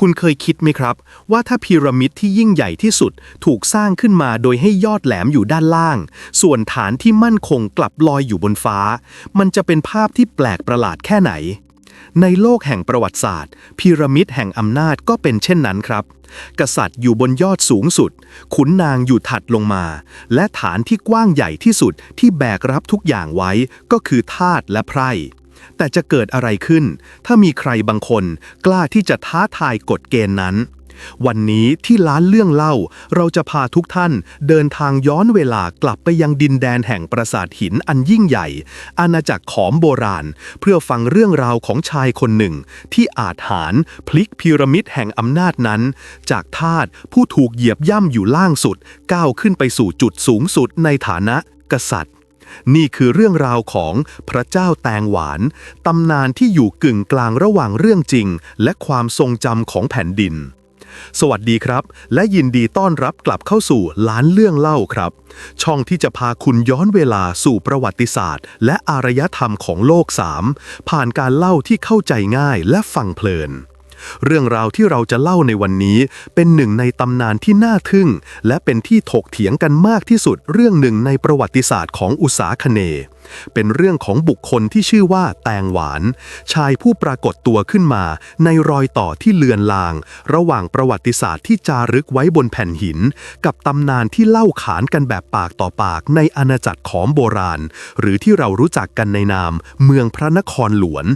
คุณเคยคิดไหมครับ ว่าถ้าพีระมิดที่ยิ่งใหญ่ที่สุดถูกสร้างขึ้นมาโดยให้ยอดแหลมอยู่ด้านล่าง ส่วนฐานที่มั่นคงกลับลอยอยู่บนฟ้า มันจะเป็นภาพที่แปลกประหลาดแค่ไหน ในโลกแห่งประวัติศาสตร์ พีระมิดแห่งอำนาจก็เป็นเช่นนั้นครับ กษัตริย์อยู่บนยอดสูงสุด ขุนนางอยู่ถัดลงมา และฐานที่กว้างใหญ่ที่สุดที่แบกรับทุกอย่างไว้ก็คือธาตุและไพร่ แต่จะเกิดอะไรขึ้น ถ้ามีใครบางคนกล้าที่จะท้าทายกฎเกณฑ์นั้น วันนี้ที่ล้านเรื่องเล่า เราจะพาทุกท่านเดินทางย้อนเวลากลับไปยังดินแดนแห่งปราสาทหินอันยิ่งใหญ่ อาณาจักรขอมโบราณ เพื่อฟังเรื่องราวของชายคนหนึ่ง ที่อาจหารพลิกพีระมิดแห่งอำนาจนั้น จากทาสผู้ถูกเหยียบย่ำอยู่ล่างสุด ก้าวขึ้นไปสู่จุดสูงสุดในฐานะกษัตริย์ นี่คือเรื่องราวของพระเจ้าแตงหวาน ตำนานที่อยู่กึ่งกลางระหว่างเรื่องจริง และความทรงจำของแผ่นดิน สวัสดีครับ และยินดีต้อนรับกลับเข้าสู่ล้านเรื่องเล่าครับ ช่องที่จะพาคุณย้อนเวลาสู่ประวัติศาสตร์ และอารยธรรมของโลกสามผ่านการเล่าที่เข้าใจง่ายและฟังเพลิน เรื่องราวที่เราจะเล่าในวันนี้ เป็นหนึ่งในตำนานที่น่าทึ่ง และเป็นที่ถกเถียงกันมากที่สุดเรื่องหนึ่งในประวัติศาสตร์ของอุษาคเน เป็นเรื่องของบุคคลที่ชื่อว่าแตงหวาน ชายผู้ปรากฏตัวขึ้นมาในรอยต่อที่เลือนลาง ระหว่างประวัติศาสตร์ที่จารึกไว้บนแผ่นหิน กับตำนานที่เล่าขานกันแบบปากต่อปากในอาณาจักรของโบราณ หรือที่เรารู้จักกันในนาม เมืองพระนครหลวง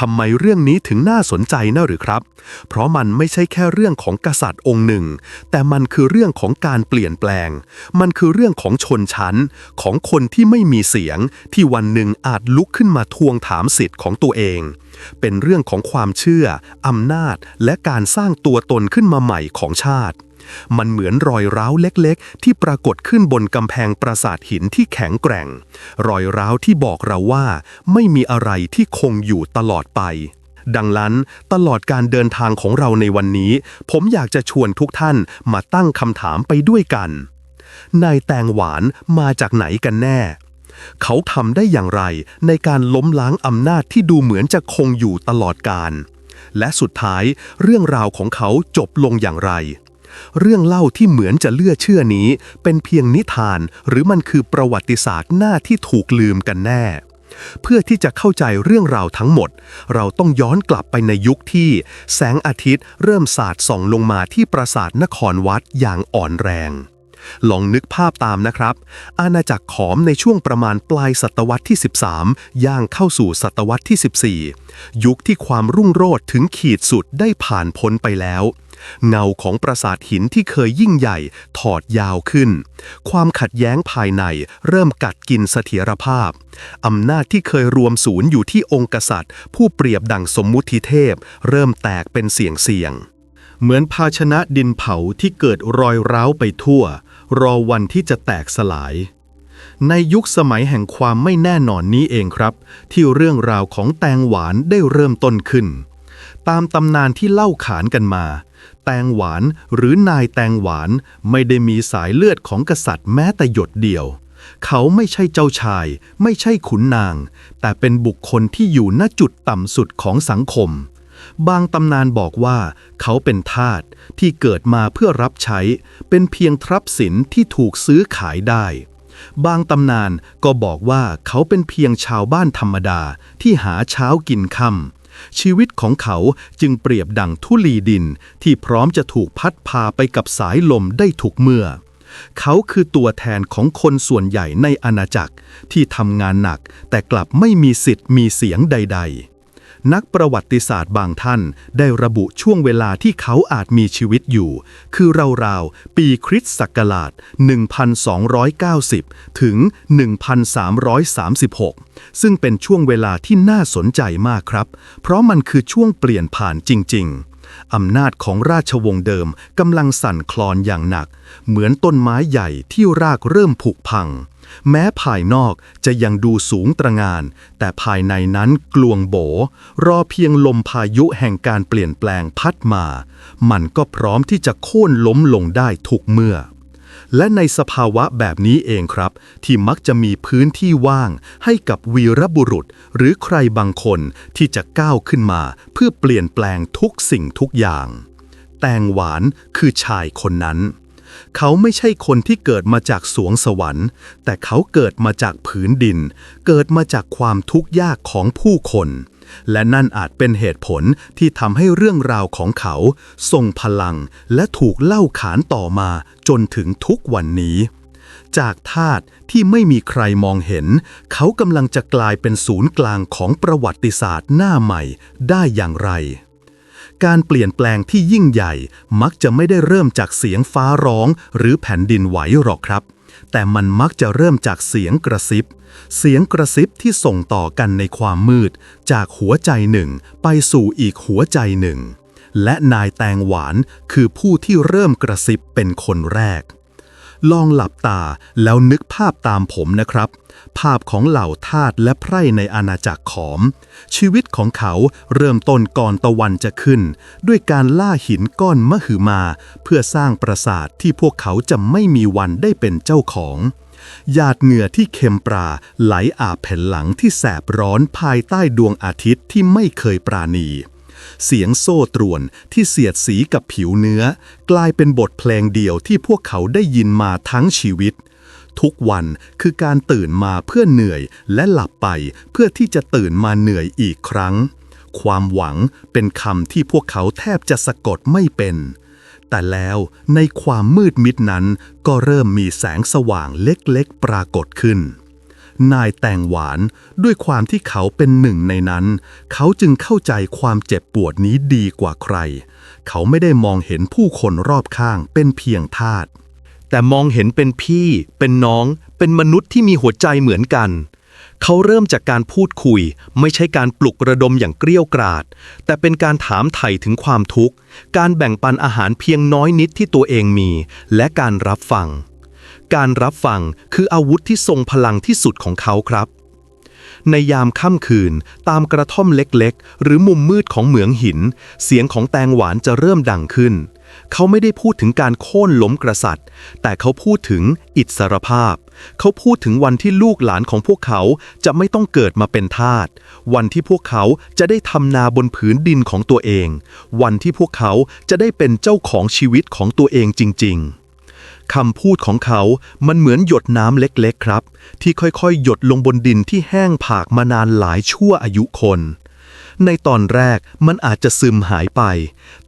ทำไมเรื่องนี้ถึงน่าสนใจนะหรือครับ เพราะมันไม่ใช่แค่เรื่องของกษัตริย์องค์หนึ่ง แต่มันคือเรื่องของการเปลี่ยนแปลง มันคือเรื่องของชนชั้น ของคนที่ไม่มีเสียง ที่วันหนึ่งอาจลุกขึ้นมาทวงถามสิทธิ์ของตัวเอง เป็นเรื่องของความเชื่ออำนาจ และการสร้างตัวตนขึ้นมาใหม่ของชาติ มันเหมือนรอยร้าวเล็กๆ ที่ปรากฏขึ้นบนกำแพงปราสาทหินที่แข็งแกร่ง รอยร้าวที่บอกเราว่า ไม่มีอะไรที่คงอยู่ตลอดไป ดังนั้นตลอดการเดินทางของเราในวันนี้ ผมอยากจะชวนทุกท่านมาตั้งคำถามไปด้วยกัน นายแตงหวานมาจากไหนกันแน่เขาทำได้อย่างไรในการล้มล้างอำนาจที่ดูเหมือนจะคงอยู่ตลอดกาล และสุดท้ายเรื่องราวของเขาจบลงอย่างไร เรื่องเล่าที่เหมือนจะเลื่อเชื่อนี้ เป็นเพียงนิทาน หรือมันคือประวัติศาสตร์หน้าที่ถูกลืมกันแน่ เพื่อที่จะเข้าใจเรื่องราวทั้งหมด เราต้องย้อนกลับไปในยุคที่ แสงอาทิตย์เริ่มสาดส่องลงมาที่ปราสาทนครวัดอย่างอ่อนแรงลองนึกภาพตามนะครับ อาณาจักรขอมในช่วงประมาณปลายศตวรรษที่ 13 ย่างเข้าสู่ศตวรรษที่ 14 ยุคที่ความรุ่งโรจน์ถึงขีดสุดได้ผ่านพ้นไปแล้ว เงาของปราสาทหินที่เคยยิ่งใหญ่ถอดยาวขึ้น ความขัดแย้งภายในเริ่มกัดกินเสถียรภาพ อำนาจที่เคยรวมศูนย์อยู่ที่องค์กษัตริย์ ผู้เปรียบดังสมมุติเทพ เริ่มแตกเป็นเสียงเสียง เหมือนภาชนะดินเผาที่เกิดรอยร้าวไปทั่ว รอวันที่จะแตกสลายในยุคสมัยแห่งความไม่แน่นอนนี้เองครับ ที่เรื่องราวของแตงหวานได้เริ่มต้นขึ้น ตามตำนานที่เล่าขานกันมา แตงหวานหรือนายแตงหวานไม่ได้มีสายเลือดของกษัตริย์แม้แต่หยดเดียว เขาไม่ใช่เจ้าชาย ไม่ใช่ขุนนาง แต่เป็นบุคคลที่อยู่ณจุดต่ำสุดของสังคม บางตำนานบอกว่าเขาเป็นทาสที่เกิดมาเพื่อรับใช้ เป็นเพียงทรัพย์สินที่ถูกซื้อขายได้บางตำนานก็บอกว่าเขาเป็นเพียงชาวบ้านธรรมดาที่หาเช้ากินค่ำ ชีวิตของเขาจึงเปรียบดังทุลีดินที่พร้อมจะถูกพัดพาไปกับสายลมได้ทุกเมื่อ เขาคือตัวแทนของคนส่วนใหญ่ในอาณาจักรที่ทำงานหนักแต่กลับไม่มีสิทธิ์มีเสียงใด ๆ นักประวัติศาสตร์บางท่านได้ระบุช่วงเวลาที่เขาอาจมีชีวิตอยู่ คือราวๆ ปีคริสต์ศักราช 1290 ถึง 1336 ซึ่งเป็นช่วงเวลาที่น่าสนใจมากครับ เพราะมันคือช่วงเปลี่ยนผ่านจริง ๆอำนาจของราชวงศ์เดิมกำลังสั่นคลอนอย่างหนัก เหมือนต้นไม้ใหญ่ที่รากเริ่มผุพัง แม้ภายนอกจะยังดูสูงตระงาน แต่ภายในนั้นกลวงโบ รอเพียงลมพายุแห่งการเปลี่ยนแปลงพัดมา มันก็พร้อมที่จะโค่นล้มลงได้ทุกเมื่อ และในสภาวะแบบนี้เองครับ ที่มักจะมีพื้นที่ว่างให้กับวีรบุรุษ หรือใครบางคนที่จะก้าวขึ้นมา เพื่อเปลี่ยนแปลงทุกสิ่งทุกอย่าง แตงหวานคือชายคนนั้น เขาไม่ใช่คนที่เกิดมาจากสวงสวรรค์ แต่เขาเกิดมาจากผืนดิน เกิดมาจากความทุกข์ยากของผู้คน และนั่นอาจเป็นเหตุผลที่ทำให้เรื่องราวของเขาทรงพลังและถูกเล่าขานต่อมาจนถึงทุกวันนี้จากทาสที่ไม่มีใครมองเห็น เขากำลังจะกลายเป็นศูนย์กลางของประวัติศาสตร์หน้าใหม่ได้อย่างไร การเปลี่ยนแปลงที่ยิ่งใหญ่ มักจะไม่ได้เริ่มจากเสียงฟ้าร้อง หรือแผ่นดินไหวหรอกครับ แต่มันมักจะเริ่มจากเสียงกระซิบ เสียงกระซิบที่ส่งต่อกันในความมืด จากหัวใจหนึ่ง ไปสู่อีกหัวใจหนึ่ง และนายแตงหวานคือผู้ที่เริ่มกระซิบเป็นคนแรก ลองหลับตาแล้วนึกภาพตามผมนะครับ ภาพของเหล่าทาสและไพร่ในอาณาจักรขอม ชีวิตของเขาเริ่มต้นก่อนตะวันจะขึ้น ด้วยการล่าหินก้อนมหึมา เพื่อสร้างปราสาทที่พวกเขาจะไม่มีวันได้เป็นเจ้าของหยาดเหงื่อที่เค็มปราไหลอาบแผ่นหลังที่แสบร้อนภายใต้ดวงอาทิตย์ที่ไม่เคยปราณี เสียงโซ่ตรวนที่เสียดสีกับผิวเนื้อ กลายเป็นบทเพลงเดียวที่พวกเขาได้ยินมาทั้งชีวิต ทุกวันคือการตื่นมาเพื่อเหนื่อยและหลับไปเพื่อที่จะตื่นมาเหนื่อยอีกครั้ง ความหวังเป็นคำที่พวกเขาแทบจะสะกดไม่เป็น แต่แล้วในความมืดมิดนั้นก็เริ่มมีแสงสว่างเล็กๆปรากฏขึ้น นายแต่งหวาน ด้วยความที่เขาเป็นหนึ่งในนั้น เขาจึงเข้าใจความเจ็บปวดนี้ดีกว่าใคร เขาไม่ได้มองเห็นผู้คนรอบข้างเป็นเพียงทาสแต่มองเห็นเป็นพี่ เป็นน้อง เป็นมนุษย์ที่มีหัวใจเหมือนกัน เขาเริ่มจากการพูดคุย ไม่ใช่การปลุกระดมอย่างเกลี้ยวกราด แต่เป็นการถามไถ่ถึงความทุกข์ การแบ่งปันอาหารเพียงน้อยนิดที่ตัวเองมี และการรับฟัง การรับฟังคืออาวุธที่ทรงพลังที่สุดของเขาครับ ในยามค่ำคืน ตามกระท่อมเล็กๆ หรือมุมมืดของเหมืองหิน เสียงของแตงหวานจะเริ่มดังขึ้น เขาไม่ได้พูดถึงการโค่นล้มกษัตริย์แต่เขาพูดถึงอิสรภาพ เขาพูดถึงวันที่ลูกหลานของพวกเขาจะไม่ต้องเกิดมาเป็นทาส วันที่พวกเขาจะได้ทำนาบนผืนดินของตัวเอง วันที่พวกเขาจะได้เป็นเจ้าของชีวิตของตัวเองจริง ๆ คำพูดของเขา มันเหมือนหยดน้ำเล็กๆครับ ที่ค่อยๆ หยดลงบนดินที่แห้งผากมานานหลายชั่วอายุคน ในตอนแรกมันอาจจะซึมหายไป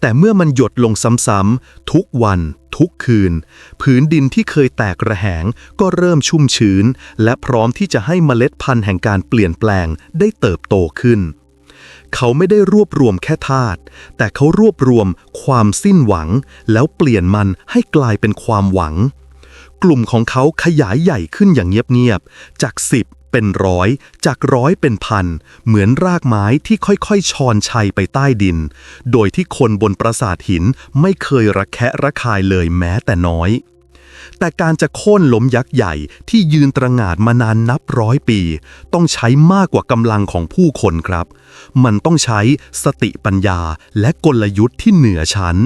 แต่เมื่อมันหยดลงซ้ำๆทุกวัน ทุกคืน ผืนดินที่เคยแตกระแหง ก็เริ่มชุ่มชื้น และพร้อมที่จะให้เมล็ดพันธุ์แห่งการเปลี่ยนแปลงได้เติบโตขึ้น เขาไม่ได้รวบรวมแค่ธาตุแต่เขารวบรวมความสิ้นหวัง แล้วเปลี่ยนมันให้กลายเป็นความหวัง กลุ่มของเขาขยายใหญ่ขึ้นอย่างเงียบๆจากสิบเป็นร้อย จากร้อยเป็นพัน เหมือนรากไม้ที่ค่อยๆ ชอนชัยไปใต้ดิน โดยที่คนบนปราสาทหินไม่เคยระแคะระคายเลยแม้แต่น้อย แต่การจะโค่นล้มยักษ์ใหญ่ที่ยืนตระหง่านมานานนับร้อยปี ต้องใช้มากกว่ากำลังของผู้คนครับ มันต้องใช้สติปัญญาและกลยุทธ์ที่เหนือชั้น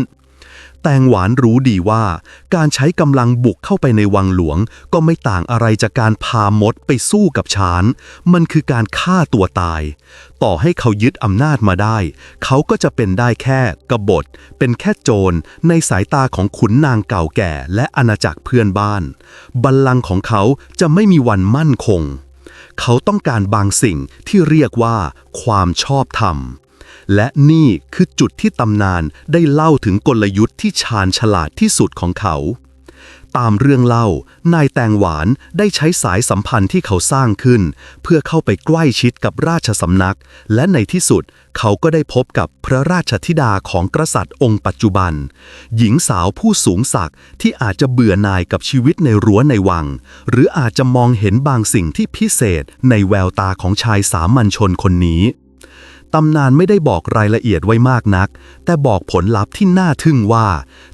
แตงหวานรู้ดีว่า การใช้กำลังบุกเข้าไปในวังหลวง ก็ไม่ต่างอะไรจากการพามดไปสู้กับช้าน มันคือการฆ่าตัวตาย ต่อให้เขายึดอำนาจมาได้ เขาก็จะเป็นได้แค่กบฏ เป็นแค่โจร ในสายตาของขุนนางเก่าแก่และอาณาจักรเพื่อนบ้าน บัลลังก์ของเขาจะไม่มีวันมั่นคง เขาต้องการบางสิ่งที่เรียกว่า ความชอบธรรม และนี่คือจุดที่ตำนานได้เล่าถึงกลยุทธ์ที่ชาญฉลาดที่สุดของเขา ตามเรื่องเล่า นายแตงหวานได้ใช้สายสัมพันธ์ที่เขาสร้างขึ้น เพื่อเข้าไปใกล้ชิดกับราชสำนัก และในที่สุดเขาก็ได้พบกับพระราชธิดาของกษัตริย์องค์ปัจจุบัน หญิงสาวผู้สูงศักดิ์ที่อาจจะเบื่อหน่ายกับชีวิตในรั้วในวัง หรืออาจจะมองเห็นบางสิ่งที่พิเศษในแววตาของชายสามัญชนคนนี้ ตำนานไม่ได้บอกรายละเอียดไว้มากนัก แต่บอกผลลัพธ์ที่น่าทึ่งว่า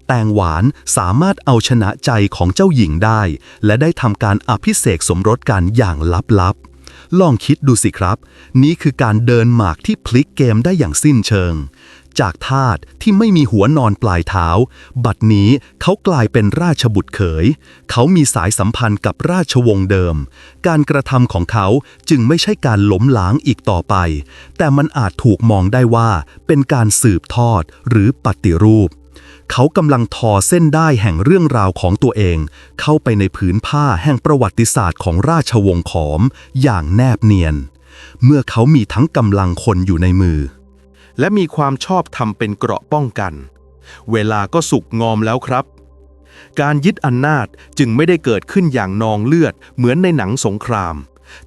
แตงหวานสามารถเอาชนะใจของเจ้าหญิงได้ และได้ทำการอภิเษกสมรสกันอย่างลับๆ ลองคิดดูสิครับ นี่คือการเดินหมากที่พลิกเกมได้อย่างสิ้นเชิง จากทาสที่ไม่มีหัวนอนปลายเท้า บัดนี้เขากลายเป็นราชบุตรเขย เขามีสายสัมพันธ์กับราชวงศ์เดิม การกระทำของเขาจึงไม่ใช่การล้มล้างอีกต่อไป แต่มันอาจถูกมองได้ว่าเป็นการสืบทอดหรือปฏิรูปเขากำลังทอเส้นได้แห่งเรื่องราวของตัวเอง เข้าไปในผืนผ้าแห่งประวัติศาสตร์ของราชวงศ์ขอม อย่างแนบเนียน เมื่อเขามีทั้งกำลังคนอยู่ในมือ และมีความชอบธรรมเป็นเกราะป้องกัน เวลาก็สุกงอมแล้วครับ การยึดอำนาจจึงไม่ได้เกิดขึ้นอย่างนองเลือดเหมือนในหนังสงคราม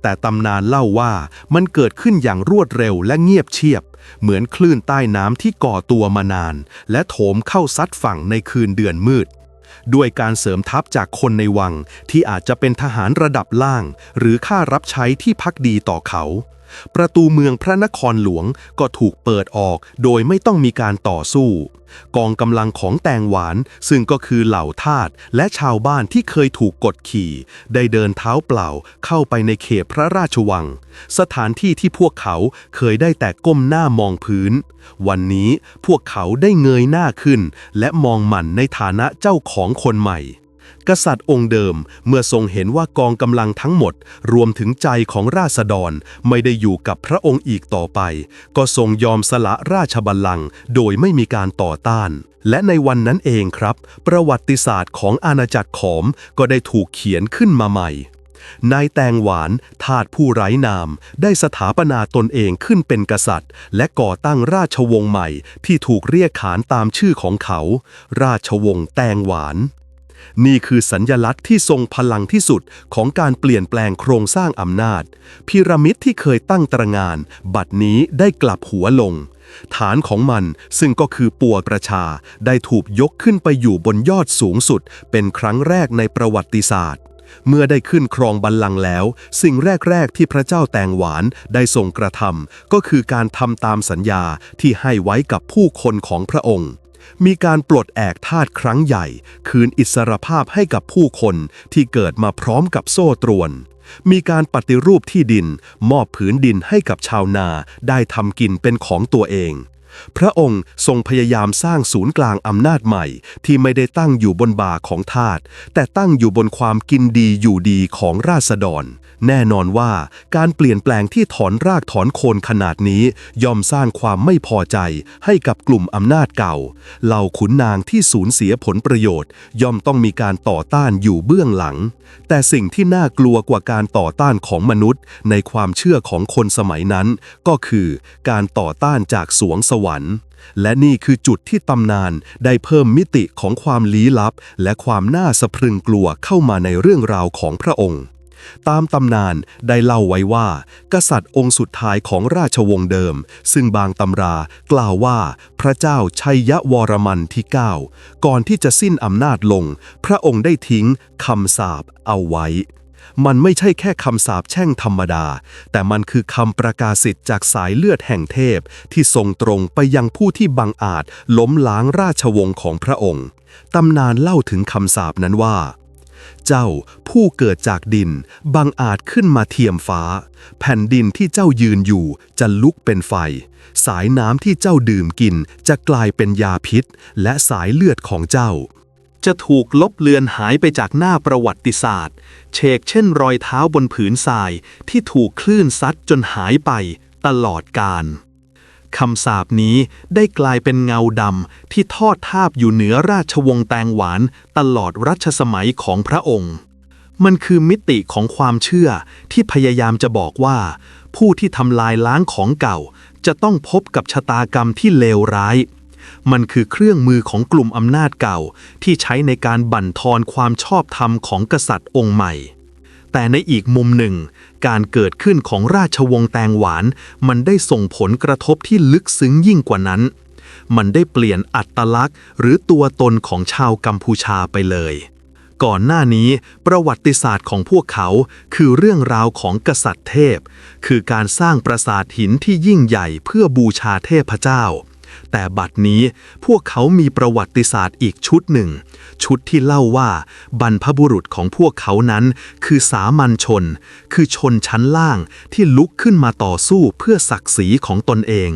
แต่ตำนานเล่าว่ามันเกิดขึ้นอย่างรวดเร็วและเงียบเชียบ เหมือนคลื่นใต้น้ำที่ก่อตัวมานาน และโถมเข้าซัดฝั่งในคืนเดือนมืดด้วยการเสริมทัพจากคนในวังที่อาจจะเป็นทหารระดับล่าง หรือข้ารับใช้ที่พักดีต่อเขา ประตูเมืองพระนครหลวงก็ถูกเปิดออกโดยไม่ต้องมีการต่อสู้ กองกำลังของแตงหวานซึ่งก็คือเหล่าทาสและชาวบ้านที่เคยถูกกดขี่ ได้เดินเท้าเปล่าเข้าไปในเขตพระราชวัง สถานที่ที่พวกเขาเคยได้แต่ก้มหน้ามองพื้น วันนี้พวกเขาได้เงยหน้าขึ้น และมองหมั่นในฐานะเจ้าของคนใหม่ กษัตริย์องค์เดิมเมื่อทรงเห็นว่ากองกำลังทั้งหมด รวมถึงใจของราษฎรไม่ได้อยู่กับพระองค์อีกต่อไป ก็ทรงยอมสละราชบัลลังก์โดยไม่มีการต่อต้าน และในวันนั้นเองครับ ประวัติศาสตร์ของอาณาจักรขอมก็ได้ถูกเขียนขึ้นมาใหม่นายแตงหวานทาสผู้ไร้นาม ได้สถาปนาตนเองขึ้นเป็นกษัตริย์ และก่อตั้งราชวงศ์ใหม่ที่ถูกเรียกขานตามชื่อของเขา ราชวงศ์แตงหวาน นี่คือสัญญลักษณ์ที่ทรงพลังที่สุดของการเปลี่ยนแปลงโครงสร้างอำนาจ พีระมิดที่เคยตั้งตระงาน บัดนี้ได้กลับหัวลง ฐานของมันซึ่งก็คือปัวประชาได้ถูกยกขึ้นไปอยู่บนยอดสูงสุด เป็นครั้งแรกในประวัติศาสตร์เมื่อได้ขึ้นครองบัลลังก์แล้ว สิ่งแรก ๆ ที่พระเจ้าแตงหวานได้ทรงกระทำก็คือการทำตามสัญญาที่ให้ไว้กับผู้คนของพระองค์ มีการปลดแอกทาสครั้งใหญ่ คืนอิสรภาพให้กับผู้คนที่เกิดมาพร้อมกับโซ่ตรวน มีการปฏิรูปที่ดิน มอบผืนดินให้กับชาวนาได้ทำกินเป็นของตัวเอง พระองค์ทรงพยายามสร้างศูนย์กลางอำนาจใหม่ ที่ไม่ได้ตั้งอยู่บนบ่าของทาสแต่ตั้งอยู่บนความกินดีอยู่ดีของราษฎร แน่นอนว่าการเปลี่ยนแปลงที่ถอนรากถอนโคนขนาดนี้ ย่อมสร้างความไม่พอใจให้กับกลุ่มอำนาจเก่า เหล่าขุนนางที่สูญเสียผลประโยชน์ ย่อมต้องมีการต่อต้านอยู่เบื้องหลัง แต่สิ่งที่น่ากลัวกว่าการต่อต้านของมนุษย์ ในความเชื่อของคนสมัยนั้น ก็คือการต่อต้านจากสวงสวรรค์ และนี่คือจุดที่ตำนานได้เพิ่มมิติของความลี้ลับ และความน่าสะพรึงกลัวเข้ามาในเรื่องราวของพระองค์ ตามตำนานได้เล่าไว้ว่า กษัตริย์องค์สุดท้ายของราชวงศ์เดิม ซึ่งบางตำรากล่าวว่าพระเจ้าชัยยวรมันที่ 9 ก่อนที่จะสิ้นอำนาจลง พระองค์ได้ทิ้งคำสาปเอาไว้ มันไม่ใช่แค่คำสาปแช่งธรรมดา แต่มันคือคำประกาศสิทธิ์จากสายเลือดแห่งเทพ ที่ส่งตรงไปยังผู้ที่บังอาจล้มล้างราชวงศ์ของพระองค์ ตำนานเล่าถึงคำสาปนั้นว่าเจ้าผู้เกิดจากดินบังอาจขึ้นมาเทียมฟ้า แผ่นดินที่เจ้ายืนอยู่จะลุกเป็นไฟ สายน้ำที่เจ้าดื่มกินจะกลายเป็นยาพิษ และสายเลือดของเจ้า จะถูกลบเลือนหายไปจากหน้าประวัติศาสตร์ เชกเช่นรอยเท้าบนผืนทรายที่ถูกคลื่นซัดจนหายไปตลอดกาลคำสาปนี้ได้กลายเป็นเงาดำที่ทอดทาบอยู่เหนือราชวงศ์แตงหวานตลอดรัชสมัยของพระองค์ มันคือมิติของความเชื่อที่พยายามจะบอกว่า ผู้ที่ทำลายล้างของเก่า จะต้องพบกับชะตากรรมที่เลวร้าย มันคือเครื่องมือของกลุ่มอำนาจเก่า ที่ใช้ในการบั่นทอนความชอบธรรมของกษัตริย์องค์ใหม่ แต่ในอีกมุมหนึ่ง การเกิดขึ้นของราชวงศ์แตงหวาน มันได้ส่งผลกระทบที่ลึกซึ้งยิ่งกว่านั้น มันได้เปลี่ยนอัตลักษณ์ หรือตัวตนของชาวกัมพูชาไปเลยก่อนหน้านี้ประวัติศาสตร์ของพวกเขาคือเรื่องราวของกษัตริย์เทพ คือการสร้างปราสาทหินที่ยิ่งใหญ่เพื่อบูชาเทพเจ้า แต่บัดนี้พวกเขามีประวัติศาสตร์อีกชุดหนึ่ง ชุดที่เล่าว่าบรรพบุรุษของพวกเขานั้น คือสามัญชน คือชนชั้นล่างที่ลุกขึ้นมาต่อสู้เพื่อศักดิ์ศรีของตนเอง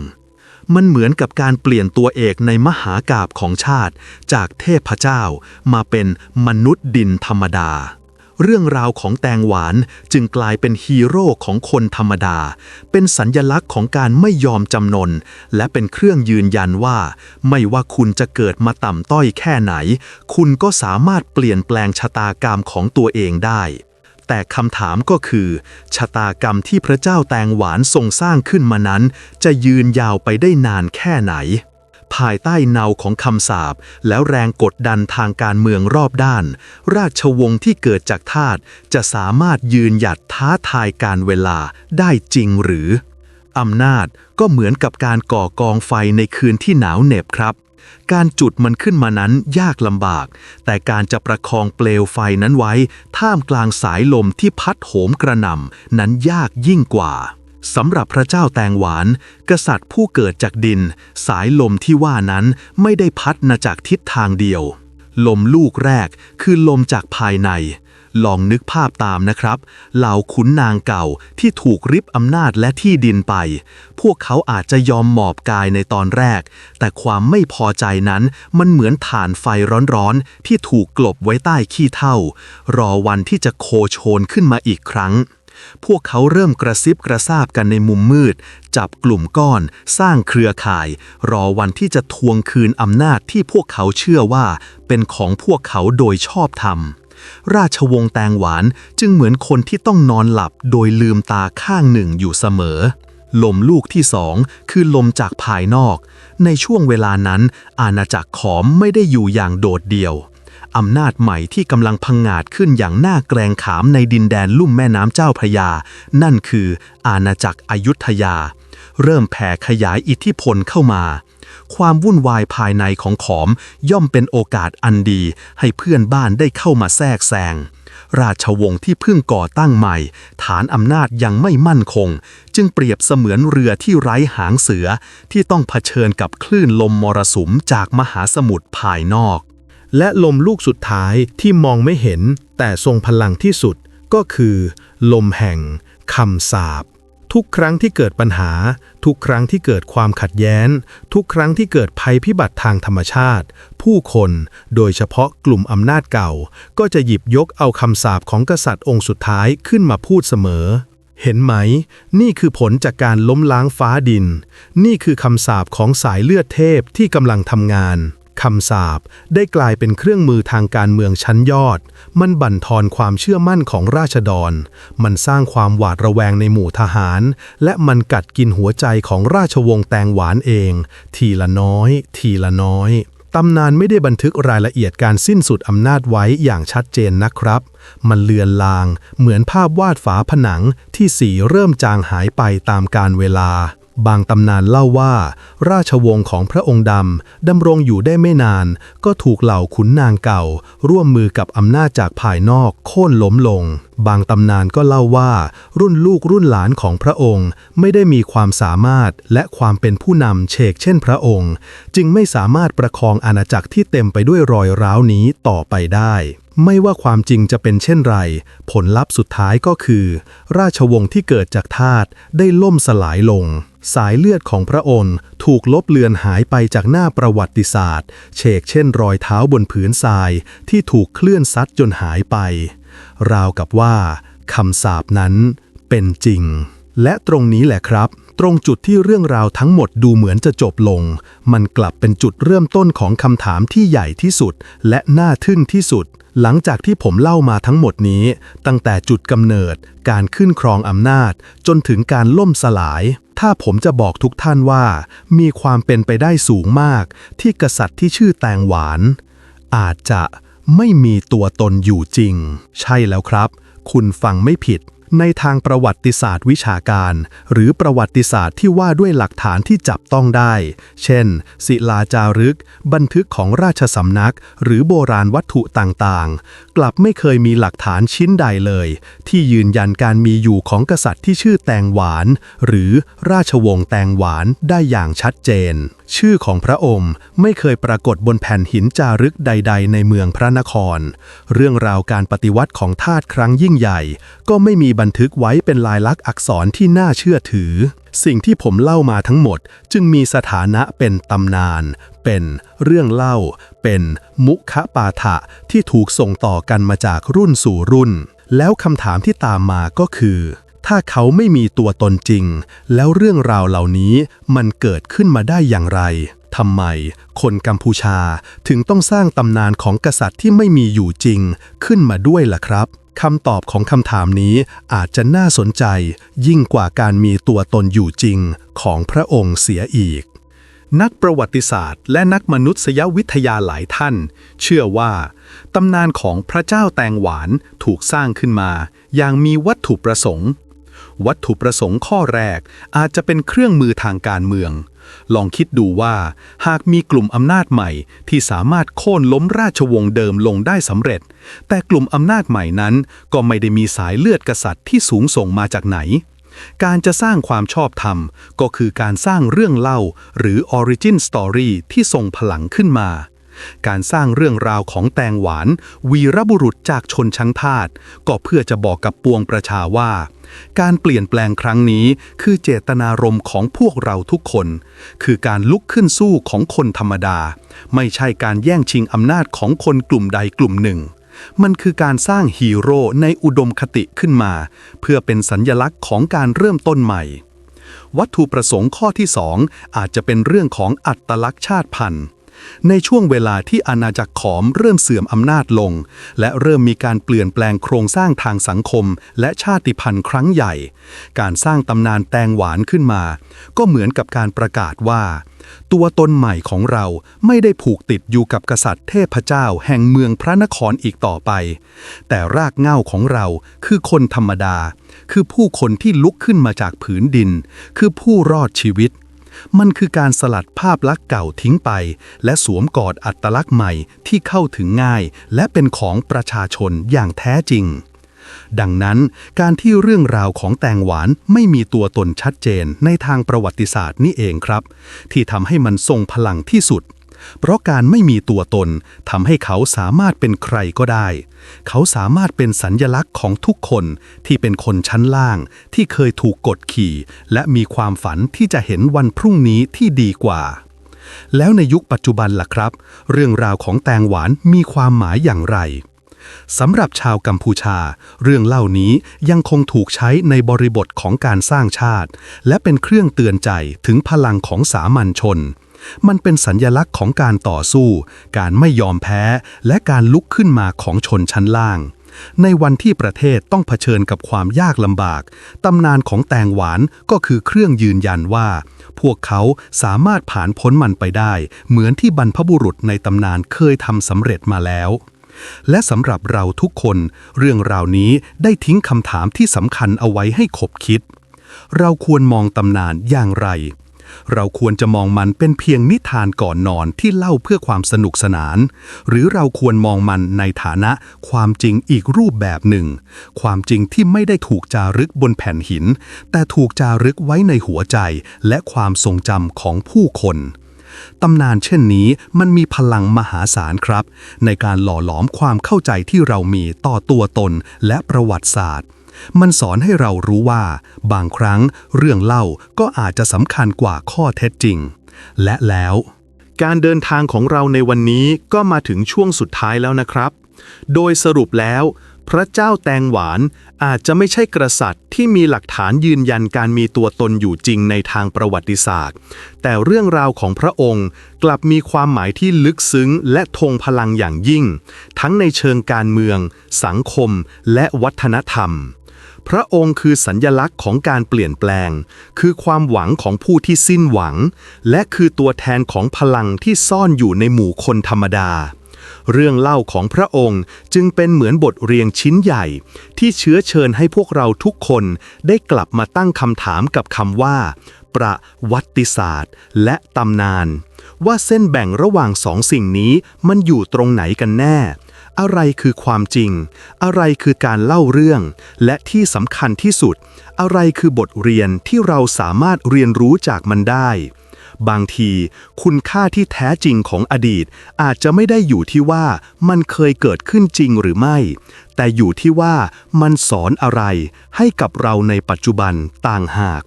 มันเหมือนกับการเปลี่ยนตัวเอกในมหากาบของชาติ จากเทพเจ้ามาเป็นมนุษย์ดินธรรมดา เรื่องราวของแตงหวานจึงกลายเป็นฮีโร่ของคนธรรมดา เป็นสัญญลักษณ์ของการไม่ยอมจำนน และเป็นเครื่องยืนยันว่า ไม่ว่าคุณจะเกิดมาต่ำต้อยแค่ไหน คุณก็สามารถเปลี่ยนแปลงชะตากรรมของตัวเองได้แต่คำถามก็คือ ชะตากรรมที่พระเจ้าแตงหวานทรงสร้างขึ้นมานั้น จะยืนยาวไปได้นานแค่ไหน ภายใต้เนาของคำสาปแล้วแรงกดดันทางการเมืองรอบด้าน ราชวงศ์ที่เกิดจากทาสจะสามารถยืนหยัดท้าทายการเวลาได้จริงหรือ อำนาจก็เหมือนกับการก่อกองไฟในคืนที่หนาวเหน็บครับ การจุดมันขึ้นมานั้นยากลำบาก แต่การจะประคองเปลวไฟนั้นไว้ ท่ามกลางสายลมที่พัดโหมกระหน่ำนั้นยากยิ่งกว่า สำหรับพระเจ้าแตงหวาน กษัตริย์ผู้เกิดจากดิน สายลมที่ว่านั้นไม่ได้พัดมาจากทิศทางเดียว ลมลูกแรกคือลมจากภายใน ลองนึกภาพตามนะครับเหล่าขุนนางเก่าที่ถูกริบอำนาจและที่ดินไป พวกเขาอาจจะยอมหมอบกายในตอนแรก แต่ความไม่พอใจนั้นมันเหมือนถ่านไฟร้อนๆที่ถูกกลบไว้ใต้ขี้เถ้ารอวันที่จะโคโชนขึ้นมาอีกครั้ง พวกเขาเริ่มกระซิบกระซาบกันในมุมมืด จับกลุ่มก้อน สร้างเครือข่าย รอวันที่จะทวงคืนอำนาจที่พวกเขาเชื่อว่า เป็นของพวกเขาโดยชอบธรรม ราชวงศ์แตงหวานจึงเหมือนคนที่ต้องนอนหลับโดยลืมตาข้างหนึ่งอยู่เสมอ ลมลูกที่สองคือลมจากภายนอก ในช่วงเวลานั้น อาณาจักรขอมไม่ได้อยู่อย่างโดดเดี่ยว อำนาจใหม่ที่กำลังพังงาดขึ้นอย่างน่าแกรงขามในดินแดนลุ่มแม่น้ำเจ้าพระยา นั่นคืออาณาจักรอยุธยา เริ่มแผ่ขยายอิทธิพลเข้ามา ความวุ่นวายภายในของขอมย่อมเป็นโอกาสอันดีให้เพื่อนบ้านได้เข้ามาแทรกแซงราชวงศ์ที่เพิ่งก่อตั้งใหม่ ฐานอำนาจยังไม่มั่นคง จึงเปรียบเสมือนเรือที่ไร้หางเสือ ที่ต้องเผชิญกับคลื่นลมมรสุมจากมหาสมุทรภายนอก และลมลูกสุดท้ายที่มองไม่เห็น แต่ทรงพลังที่สุดก็คือ ลมแห่งคำสาปทุกครั้งที่เกิดปัญหา ทุกครั้งที่เกิดความขัดแย้ง ทุกครั้งที่เกิดภัยพิบัติทางธรรมชาติ ผู้คนโดยเฉพาะกลุ่มอำนาจเก่า ก็จะหยิบยกเอาคำสาปของกษัตริย์องค์สุดท้ายขึ้นมาพูดเสมอ เห็นไหม นี่คือผลจากการล้มล้างฟ้าดิน นี่คือคำสาปของสายเลือดเทพที่กำลังทำงาน คำสาปได้กลายเป็นเครื่องมือทางการเมืองชั้นยอด มันบั่นทอนความเชื่อมั่นของราษฎร มันสร้างความหวาดระแวงในหมู่ทหาร และมันกัดกินหัวใจของราชวงศ์แตงหวานเอง ทีละน้อย ทีละน้อยตำนานไม่ได้บันทึกรายละเอียดการสิ้นสุดอำนาจไว้อย่างชัดเจนนะครับ มันเลือนลาง เหมือนภาพวาดฝาผนังที่สีเริ่มจางหายไปตามกาลเวลา บางตำนานเล่าว่า ราชวงศ์ของพระองค์ดำดำรงอยู่ได้ไม่นาน ก็ถูกเหล่าขุนนางเก่า ร่วมมือกับอำนาจจากภายนอกโค่นล้มลง บางตำนานก็เล่าว่า รุ่นลูกรุ่นหลานของพระองค์ ไม่ได้มีความสามารถและความเป็นผู้นำเชกเช่นพระองค์ จึงไม่สามารถประคองอาณาจักรที่เต็มไปด้วยรอยร้าวนี้ต่อไปได้ ไม่ว่าความจริงจะเป็นเช่นไร ผลลัพธ์สุดท้ายก็คือ ราชวงศ์ที่เกิดจากทาสได้ล่มสลายลง สายเลือดของพระองค์ถูกลบเลือนหายไปจากหน้าประวัติศาสตร์ เชกเช่นรอยเท้าบนผืนทราย ที่ถูกเคลื่อนซัดจนหายไป ราวกับว่าคำสาปนั้นเป็นจริง และตรงนี้แหละครับ ตรงจุดที่เรื่องราวทั้งหมดดูเหมือนจะจบลง มันกลับเป็นจุดเริ่มต้นของคำถามที่ใหญ่ที่สุด และน่าทึ่งที่สุด หลังจากที่ผมเล่ามาทั้งหมดนี้ ตั้งแต่จุดกำเนิด การขึ้นครองอำนาจ จนถึงการล่มสลาย ถ้าผมจะบอกทุกท่านว่า มีความเป็นไปได้สูงมาก ที่กษัตริย์ที่ชื่อแตงหวาน อาจจะไม่มีตัวตนอยู่จริง ใช่แล้วครับ คุณฟังไม่ผิด ในทางประวัติศาสตร์วิชาการ หรือประวัติศาสตร์ที่ว่าด้วยหลักฐานที่จับต้องได้ เช่น ศิลาจารึก บันทึกของราชสำนัก หรือโบราณวัตถุต่างๆ กลับไม่เคยมีหลักฐานชิ้นใดเลย ที่ยืนยันการมีอยู่ของกษัตริย์ที่ชื่อแตงหวาน หรือราชวงศ์แตงหวานได้อย่างชัดเจน ชื่อของพระองค์ไม่เคยปรากฏบนแผ่นหินจารึกใด ๆ ในเมืองพระนคร เรื่องราวการปฏิวัติของทาสครั้งยิ่งใหญ่ ก็ไม่มีบันทึกไว้เป็นลายลักษณ์อักษรที่น่าเชื่อถือ สิ่งที่ผมเล่ามาทั้งหมด จึงมีสถานะเป็นตำนาน เป็นเรื่องเล่า เป็นมุขปาฐะที่ถูกส่งต่อกันมาจากรุ่นสู่รุ่น แล้วคำถามที่ตามมาก็คือ ถ้าเขาไม่มีตัวตนจริง แล้วเรื่องราวเหล่านี้มันเกิดขึ้นมาได้อย่างไรทำไม คนกัมพูชาถึงต้องสร้างตำนานของกษัตริย์ที่ไม่มีอยู่จริงขึ้นมาด้วยล่ะครับ คำตอบของคำถามนี้อาจจะน่าสนใจยิ่งกว่าการมีตัวตนอยู่จริงของพระองค์เสียอีก นักประวัติศาสตร์ และนักมนุษยวิทยาหลายท่าน เชื่อว่าตำนานของพระเจ้าแตงหวานถูกสร้างขึ้นมา อย่างมีวัตถุประสงค์ วัตถุประสงค์ข้อแรกอาจจะเป็นเครื่องมือทางการเมือง ลองคิดดูว่า หากมีกลุ่มอำนาจใหม่ที่สามารถโค่นล้มราชวงศ์เดิมลงได้สำเร็จ แต่กลุ่มอำนาจใหม่นั้น ก็ไม่ได้มีสายเลือดกษัตริย์ที่สูงส่งมาจากไหน การจะสร้างความชอบธรรม ก็คือการสร้างเรื่องเล่า หรือ Origin Story ที่ทรงพลังขึ้นมา การสร้างเรื่องราวของแตงหวาน วีรบุรุษจากชนชั้นทาสก็เพื่อจะบอกกับปวงประชาว่า การเปลี่ยนแปลงครั้งนี้คือเจตนารมณ์ของพวกเราทุกคน คือการลุกขึ้นสู้ของคนธรรมดา ไม่ใช่การแย่งชิงอำนาจของคนกลุ่มใดกลุ่มหนึ่งมันคือการสร้างฮีโร่ในอุดมคติขึ้นมา เพื่อเป็นสัญญลักษณ์ของการเริ่มต้นใหม่ วัตถุประสงค์ข้อที่ 2 อาจจะเป็นเรื่องของอัตลักษณ์ชาติพันธุ์ ในช่วงเวลาที่อาณาจักรขอมเริ่มเสื่อมอำนาจลง และเริ่มมีการเปลี่ยนแปลงโครงสร้างทางสังคม และชาติพันธุ์ครั้งใหญ่ การสร้างตำนานแตงหวานขึ้นมา ก็เหมือนกับการประกาศว่า ตัวตนใหม่ของเราไม่ได้ผูกติดอยู่กับกษัตริย์เทพเจ้าแห่งเมืองพระนครอีกต่อไป แต่รากเหง้าของเราคือคนธรรมดา คือผู้คนที่ลุกขึ้นมาจากผืนดิน คือผู้รอดชีวิต มันคือการสลัดภาพลักษณ์เก่าทิ้งไป และสวมกอดอัตลักษณ์ใหม่ที่เข้าถึงง่าย และเป็นของประชาชนอย่างแท้จริง ดังนั้นการที่เรื่องราวของแตงหวานไม่มีตัวตนชัดเจนในทางประวัติศาสตร์นี่เองครับ ที่ทำให้มันทรงพลังที่สุด เพราะการไม่มีตัวตนทำให้เขาสามารถเป็นใครก็ได้ เขาสามารถเป็นสัญญลักษณ์ของทุกคนที่เป็นคนชั้นล่าง ที่เคยถูกกดขี่ และมีความฝันที่จะเห็นวันพรุ่งนี้ที่ดีกว่า แล้วในยุคปัจจุบันล่ะครับ เรื่องราวของแตงหวานมีความหมายอย่างไรสำหรับชาวกัมพูชา เรื่องเล่านี้ยังคงถูกใช้ในบริบทของการสร้างชาติ และเป็นเครื่องเตือนใจถึงพลังของสามัญชน มันเป็นสัญญลักษณ์ของการต่อสู้ การไม่ยอมแพ้ และการลุกขึ้นมาของชนชั้นล่าง ในวันที่ประเทศต้องเผชิญกับความยากลำบาก ตำนานของแตงหวานก็คือเครื่องยืนยันว่า พวกเขาสามารถผ่านพ้นมันไปได้ เหมือนที่บรรพบุรุษในตำนานเคยทำสำเร็จมาแล้วและสำหรับเราทุกคน เรื่องราวนี้ได้ทิ้งคำถามที่สำคัญเอาไว้ให้ขบคิด เราควรมองตำนานอย่างไร เราควรจะมองมันเป็นเพียงนิทานก่อนนอนที่เล่าเพื่อความสนุกสนาน หรือเราควรมองมันในฐานะความจริงอีกรูปแบบหนึ่ง ความจริงที่ไม่ได้ถูกจารึกบนแผ่นหิน แต่ถูกจารึกไว้ในหัวใจและความทรงจำของผู้คนตำนานเช่นนี้มันมีพลังมหาศาลครับ ในการหล่อหลอมความเข้าใจที่เรามีต่อตัวตนและประวัติศาสตร์ มันสอนให้เรารู้ว่า บางครั้งเรื่องเล่าก็อาจจะสำคัญกว่าข้อเท็จจริง และแล้ว การเดินทางของเราในวันนี้ก็มาถึงช่วงสุดท้ายแล้วนะครับ โดยสรุปแล้ว พระเจ้าแตงหวานอาจจะไม่ใช่กษัตริย์ที่มีหลักฐานยืนยันการมีตัวตนอยู่จริงในทางประวัติศาสตร์ แต่เรื่องราวของพระองค์กลับมีความหมายที่ลึกซึ้งและทงพลังอย่างยิ่ง ทั้งในเชิงการเมือง สังคม และวัฒนธรรม พระองค์คือสัญญลักษณ์ของการเปลี่ยนแปลง คือความหวังของผู้ที่สิ้นหวัง และคือตัวแทนของพลังที่ซ่อนอยู่ในหมู่คนธรรมดา เรื่องเล่าของพระองค์จึงเป็นเหมือนบทเรียนชิ้นใหญ่ ที่เชื้อเชิญให้พวกเราทุกคนได้กลับมาตั้งคำถามกับคำว่า ประวัติศาสตร์ และตำนาน ว่าเส้นแบ่งระหว่างสองสิ่งนี้มันอยู่ตรงไหนกันแน่ อะไรคือความจริง อะไรคือการเล่าเรื่อง และที่สำคัญที่สุด อะไรคือบทเรียนที่เราสามารถเรียนรู้จากมันได้ บางที คุณค่าที่แท้จริงของอดีต อาจจะไม่ได้อยู่ที่ว่ามันเคยเกิดขึ้นจริงหรือไม่ แต่อยู่ที่ว่ามันสอนอะไรให้กับเราในปัจจุบันต่างหาก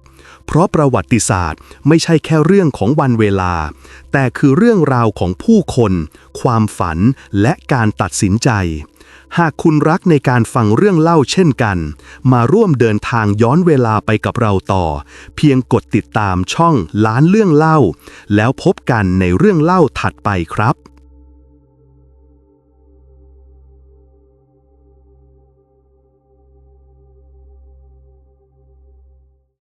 เพราะประวัติศาสตร์ไม่ใช่แค่เรื่องของวันเวลา แต่คือเรื่องราวของผู้คน ความฝันและการตัดสินใจ หากคุณรักในการฟังเรื่องเล่าเช่นกัน มาร่วมเดินทางย้อนเวลาไปกับเราต่อ เพียงกดติดตามช่องล้านเรื่องเล่า แล้วพบกันในเรื่องเล่าถัดไปครับ